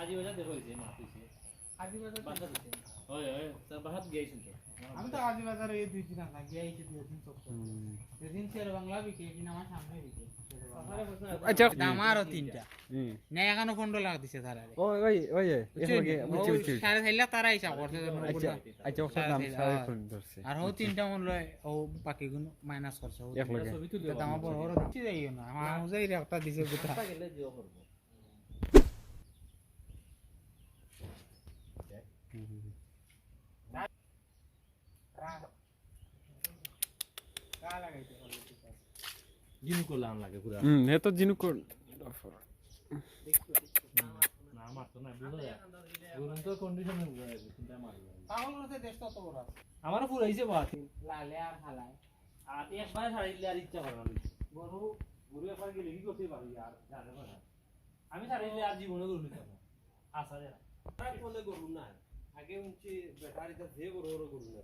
আজি বাজার দেখো হয়েছে মা তুইছে আজিবাজার বাসা দিছে। তার বাসাত গিয়েছিল তো। আমি তো আজিবাজারে এই দুই দিন আগে গিয়ে দুই দিন চোখ যেদিন শের বাংলা বিকে কিনা আমার সামনে বিকে। আচ্ছা দাম তিনটা। হুম নেই পনেরো লাখ দিছে তারা ওই ওই ওই বুঝছি বুঝছি সাড়ে চার লাখ তারা হিসাব করছে আচ্ছা আচ্ছা ওর দাম সাড়ে ফোন ধরছে আর ও তিনটা মন লয় ও বাকি গুলো মাইনাস করছে ও এক লগে। দাম বড় বড় না আমার একটা দিছে গোটা। গেলে জিও করব কা লাগাইতে পারল ঠিক আছে লাগে পুরা। হুম এ তো জিনু না আমার তো না বুঝা যায় দুরন্ত কন্ডিশনে বুঝা যায় চিন্তা মারি পাগল হতে দেশ তত বড় আমারও ফুরাইছে বাত লালে আর হালায়। আর একবার আর ইচ্ছা করে না গরু গরু একবার গেলে কি করতে পারি আর জানে না আমি ছাড়াইলে আর জীবনে গরু নিতাম না। আশা যায় তার কোলে গরু নাই। উঞ্চি ব্যাটারিটা যে বড় বড় গরু না